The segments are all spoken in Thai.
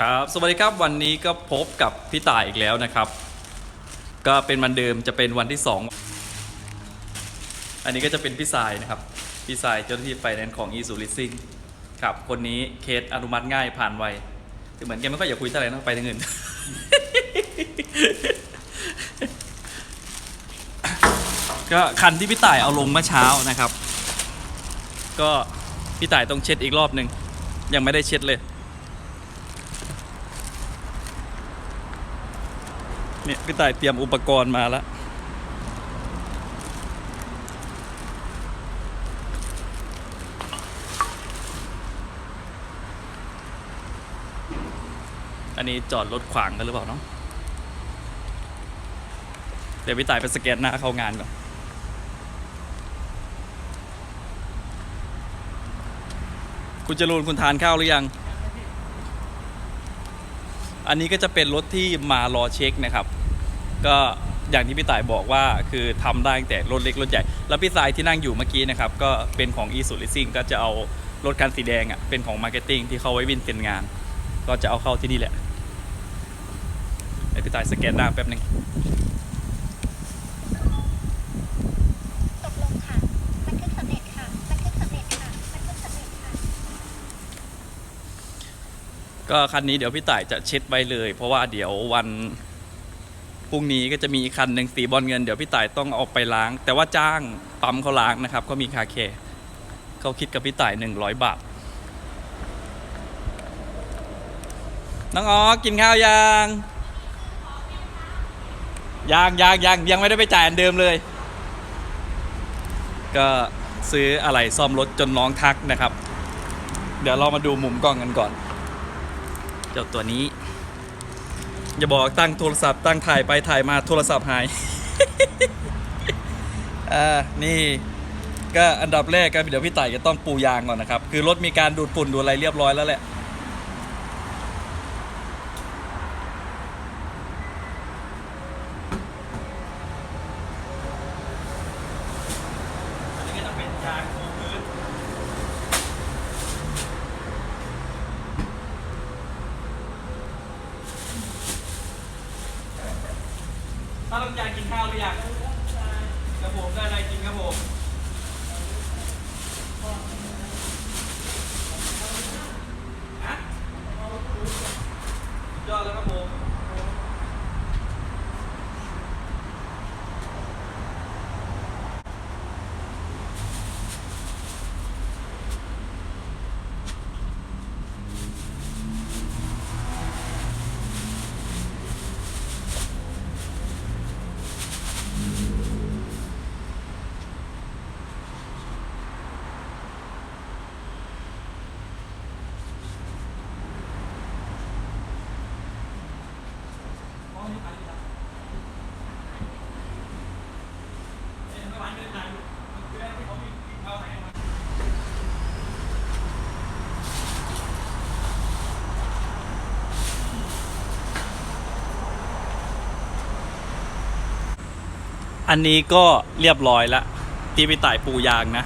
ครับสวัสดีครับวันนี้ก็พบกับพี่ต่ายอีกแล้วนะครับ ก็เป็นวันเดิมจะเป็นวันที่ 2 อันนี้ก็จะเป็นพี่สายนะครับ พี่สายเจ้าหน้าที่ไฟแนนซ์ของ e s u l e a s i n g ครับคนนี้เคสอนุมัติง่ายผ่านไวถึงเหมือนแกไม่ค่อยอยากคุยเท่าไหร่นะไปทางอื่น ก็คันที่พี่ต่ายเอาลงเมื่อเช้านะครับ ก็พี่ต่ายต้องเช็ดอีกรอบหนึ่งยังไม่ได้เช็ดเลย เนี่ยพี่ต่ายเตรียมอุปกรณ์มาแล้วอันนี้จอดรถขวางกันหรือเปล่าเนาะเดี๋ยวพี่ต่ายไปสแกนหน้าเข้างานก่อนคุณจรูนคุณทานข้าวหรือยัง อันนี้ก็จะเป็นรถที่มารอเช็คนะครับ ก็อย่างที่พี่ต่ายบอกว่าคือทำได้ตั้งแต่รถเล็กรถใหญ่ แล้วพี่สายที่นั่งอยู่เมื่อกี้นะครับ ก็เป็นของ e s u l e a s i n g ก็จะเอารถคันสีแดงอะเป็นของ Marketing ที่เขาไว้วินเซ็นงาน ก็จะเอาเข้าที่นี่แหละให้พี่ต่ายสแกนหน้าแป๊บหนึงตกลงค่ะบันทึกสำเร็จค่ะบันทึกสำเร็จค่ะบันทึกสำเร็จค่ะก็คันนี้เดี๋ยวพี่ต่ายจะเช็ดไว้เลย เพราะว่าเดี๋ยววัน พรุ่งนี้ก็จะมีอีกคันหนึ่งสีบอลเงินเดี๋ยวพี่ต่ายต้องเอาไปล้าง แต่ว่าจ้างปั๊มเขาล้างนะครับเขามีคาเคเขาคิดกับพี่ต่าย100 บาท น้องอ๋อกินข้าวยังยังยังยังยังไม่ได้ไปจ่ายอันเดิมเลย ก็ซื้ออะไรซ่อมรถจนน้องทักนะครับ เดี๋ยวเรามาดูมุมกล้องกันก่อน เจ้าตัวนี้ อย่าบอกตั้งโทรศัพท์ตั้งถ่ายไปถ่ายมาโทรศัพท์หาย อ่า นี่ ก็อันดับแรกก็เดี๋ยวพี่ไต่จะต้องปูยางก่อนนะครับ คือรถมีการดูดฝุ่นดูอะไรเรียบร้อยแล้วแหละ อันนี้ก็จะเป็นยางปูพื้น ถ้าต้องการกินข้าวหรือยังครับผมได้อะไรกินครับผมฮะดยอดแล้วครับผม อันนี้ก็เรียบร้อยแล้วที่ไปต่ายปูยางนะ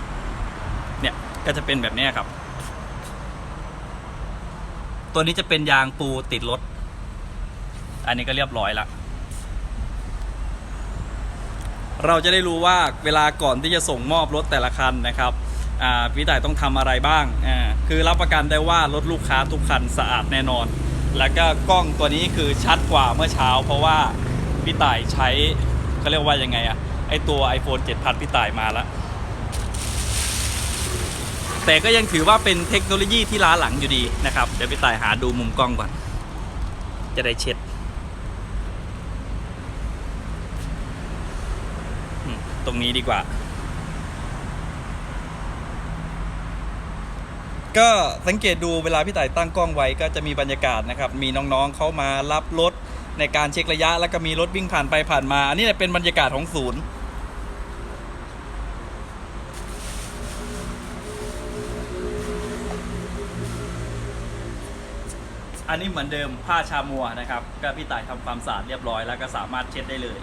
เนี่ยก็จะเป็นแบบนี้ครับ ตัวนี้จะเป็นยางปูติดรถ อันนี้ก็เรียบร้อยแล้วเราจะได้รู้ว่าเวลาก่อนที่จะส่งมอบรถแต่ละคันนะครับอ่าพี่ต่ายต้องทำอะไรบ้างอ่าคือรับประกันได้ว่ารถลูกค้าทุกคันสะอาดแน่นอน แล้วก็กล้องตัวนี้คือชัดกว่าเมื่อเช้า เพราะว่าพี่ต่ายใช้ เขาเรียกว่ายังไงอะไอตัว iPhone 7,000พี่ต่ายมาแล้วแต่ก็ยังถือว่าเป็นเทคโนโลยีที่ล้าหลังอยู่ดีนะครับ เดี๋ยวพี่ต่ายหาดูมุมกล้องก่อน จะได้เช็ดตรงนี้ดีกว่า ก็สังเกตดูเวลาพี่ต่ายตั้งกล้องไว้ก็จะมีบรรยากาศนะครับ มีน้องๆเขามารับรถ ในการเช็คระยะแล้วก็มีรถวิ่งผ่านไปผ่านมา อันนี้เป็นบรรยากาศของศูนย์ อันนี้เหมือนเดิมผ้าชามัวนะครับ ก็พี่ต่ายทำความสะอาดเรียบร้อยแล้วก็สามารถเช็ดได้เลย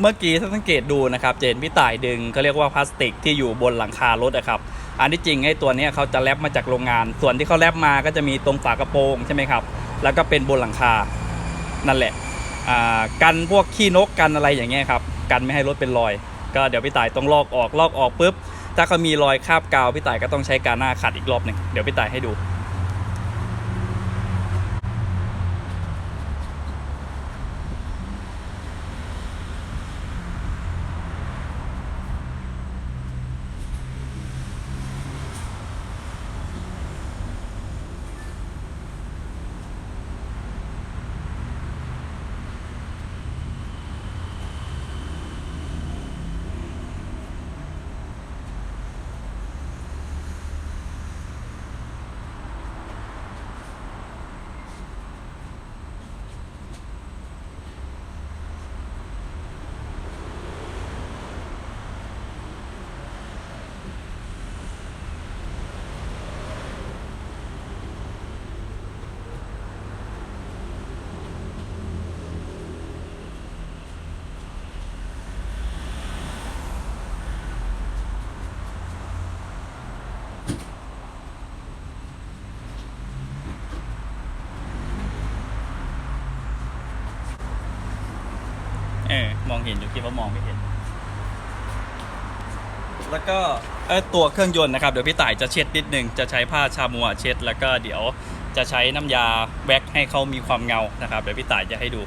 เมื่อกี้ถ้าสังเกตดูนะครับเจนพี่ต่ายดึงเขาเรียกว่าพลาสติกที่อยู่บนหลังคารถนะครับอันที่จริงไอ้ตัวนี้เขาจะแรปมาจากโรงงาน ส่วนที่เขาแรปมาก็จะมีตรงฝากระโปรงใช่ไหมครับแล้วก็เป็นบนหลังคานั่นแหละอ่ากันพวกขี้นกกันอะไรอย่างเงี้ยครับกันไม่ให้รถเป็นรอย ก็เดี๋ยวพี่ต่ายต้องลอกออกลอกออกปุ๊บถ้าเขามีรอยคาบกาวพี่ต่ายก็ต้องใช้กาหน้าขัดอีกรอบหนึ่งเดี๋ยวพี่ต่ายให้ดู เออ มองเห็นอยู่คิดว่ามองไม่เห็น แล้วก็เออตัวเครื่องยนต์นะครับ เดี๋ยวพี่ต่ายจะเช็ดนิดนึง จะใช้ผ้าชามัวเช็ด แล้วก็เดี๋ยวจะใช้น้ำยาแว็กให้เขามีความเงานะครับ เดี๋ยวพี่ต่ายจะให้ดู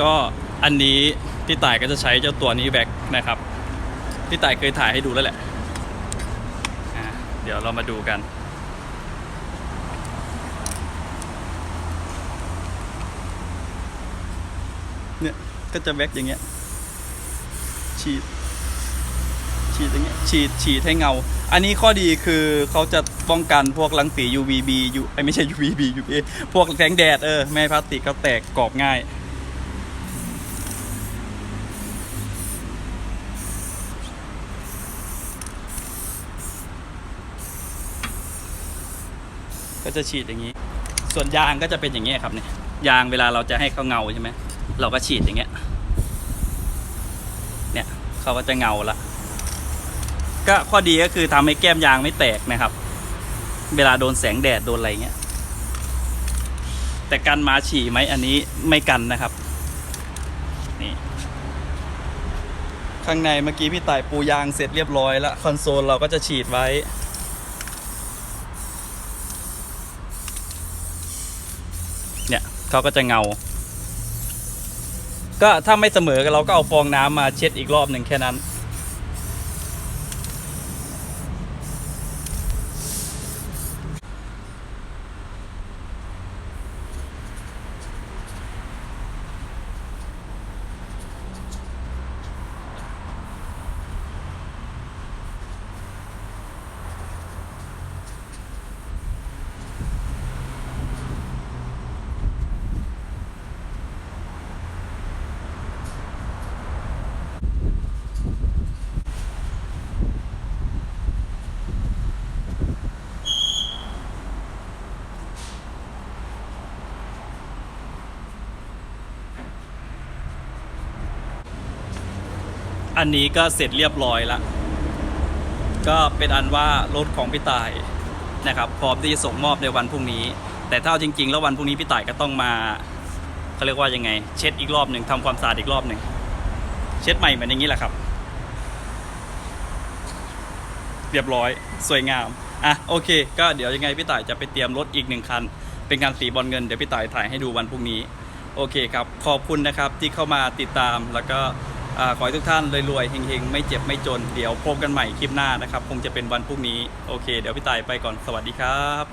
ก็อันนี้พี่ต่ายก็จะใช้เจ้าตัวนี้แบ็กนะครับพี่ต่ายเคยถ่ายให้ดูแล้วแหละอะเดี๋ยวเรามาดูกันเนี่ยก็จะแบ็กอย่างเงี้ยฉีดฉีดอย่างเงี้ยฉีดฉีดให้เงา อันนี้ข้อดีคือเขาจะป้องกันพวกรังสี UVB ยูไอไม่ใช่ UVB UVA พวกแสงแดดเออ ไม่ให้พลาสติกเขาแตกกรอบง่าย จะฉีดอย่างนี้ ส่วนยางก็จะเป็นอย่างนี้ครับเนี่ยยางเวลาเราจะให้เขาเงาใช่ไหมเราก็ฉีดอย่างเงี้ย เนี่ยเขาก็จะเงาละก็ข้อดีก็คือทำให้แก้มยางไม่แตกนะครับ เวลาโดนแสงแดดโดนอะไรเงี้ย แต่กันมาฉี่ไหมอันนี้ไม่กันนะครับ นี่ ข้างในเมื่อกี้พี่ต่ายปูยางเสร็จเรียบร้อยแล้วคอนโซลเราก็จะฉีดไว้ เนี่ยเขาก็จะเงา ก็ถ้าไม่เสมอเราก็เอาฟองน้ำมาเช็ดอีกรอบหนึ่งแค่นั้นน อันนี้ก็เสร็จเรียบร้อยล้วก็เป็นอันว่ารถของพี่ต่ายนะครับพร้อมที่จะส่งมอบในวันพรุ่งนี้ แต่ถ้าจริง ๆ แล้ววันพรุ่งนี้พี่ต่ายก็ต้องมาเขาเรียกว่ายังไง เช็ดอีกรอบหนึ่งทำความสะอาดอีกรอบหนึ่งเช็ดใหม่เหมือนอย่างนี้แหละครับ เรียบร้อยสวยงามอะโอเค ก็เดี๋ยวยังไงพี่ต่ายจะไปเตรียมรถอีกหนึ่งคัน เป็นการสีบอลเงินเดี๋ยวพี่ต่ายถ่ายให้ดูวันพรุ่งนี้ โอเคครับขอบคุณนะครับที่เข้ามาติดตามแล้วก็ ขอให้ทุกท่านรวยๆเฮงๆ ไม่เจ็บไม่จน เดี๋ยวพบกันใหม่คลิปหน้านะครับ คงจะเป็นวันพรุ่งนี้ โอเค เดี๋ยวพี่ตายไปก่อน สวัสดีครับ